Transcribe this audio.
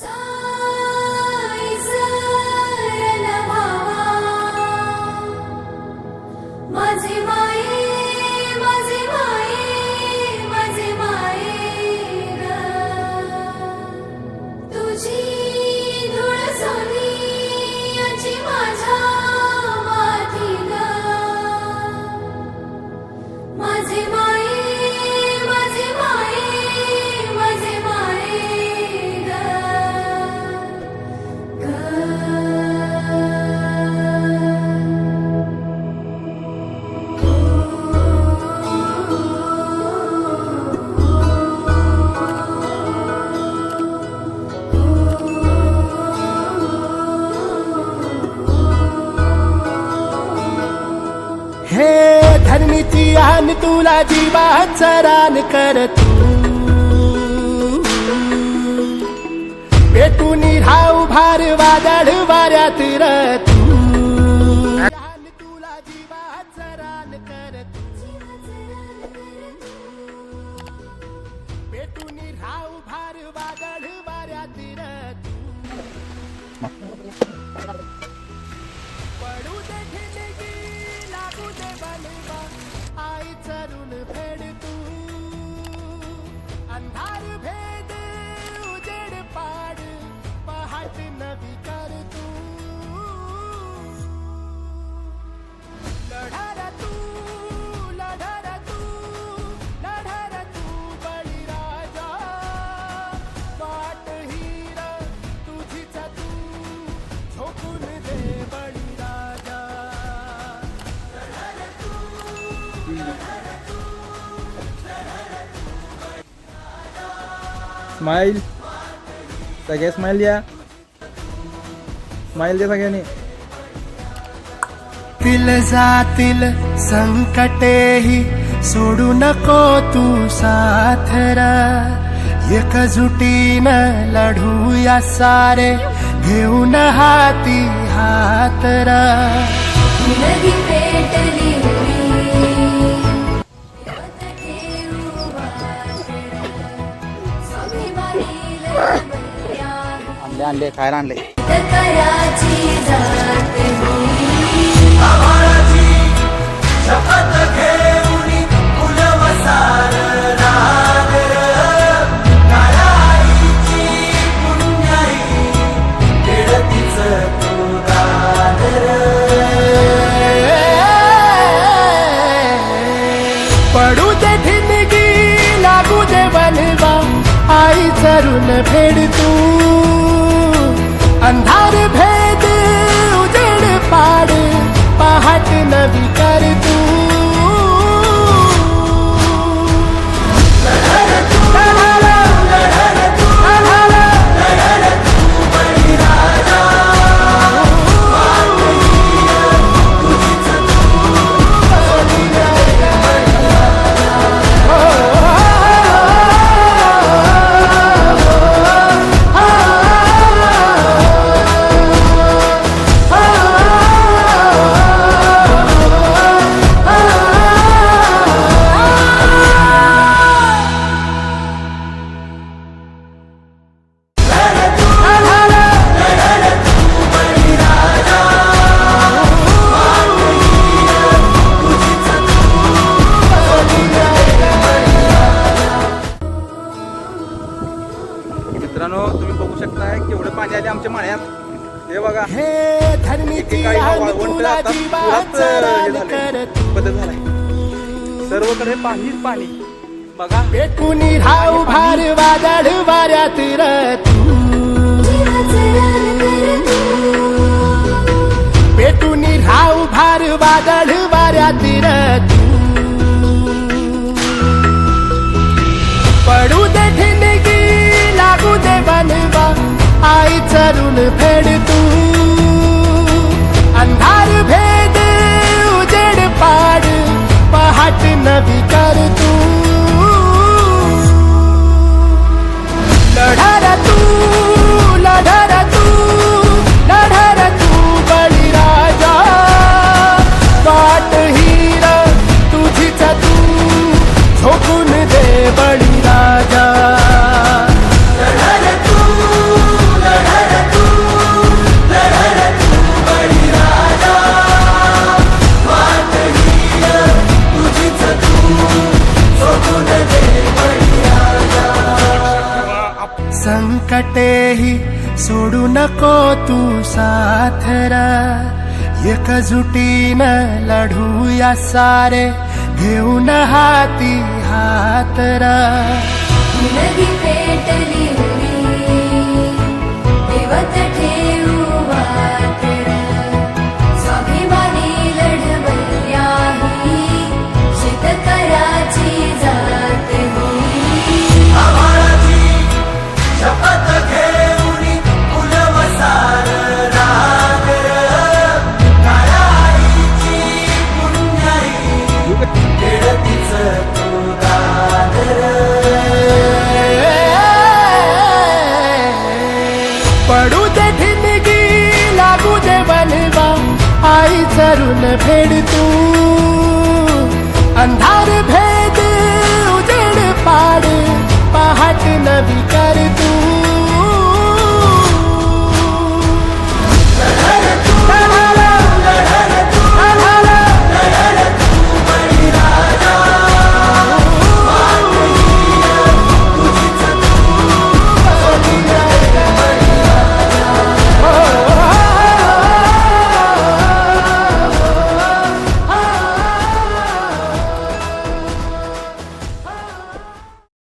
comes. धरणीची आन तुला जीवाचा रान कर तू. पेटून राहू भार वादळ अंधार स्माईल सगळे स्माईल द्या स्माईल द्या सगळ्यांनी तिल जातील संकटेही सोडू नको तू साथरा एकजुटीनं लढूया सारे. घेऊन हाती हातरा आणले आणले खायला आणले. पडू दे ठिणगी लागू दे बनवा आई चरून फेड तू. अंधार भेद मित्रांनो तुम्ही बघू शकताय केवढे पाणी आले आमच्या माळ्यात. हे बघा. हे बदल झालाय. सर्वकडे पाणीच पाणी. बघा. पेटून राहू भार वादळ वाऱ्यात. पेटून राहू भार वादळ वाऱ्यात संकटेही सोडू नको तू साथरा. एकजुटीनं लढूया सारे घेऊन हाती हातरा. नदी पेटली देवत ठेवू मन फेड तू. अंधार भेद उजेड पाड. पहाट नवी तू.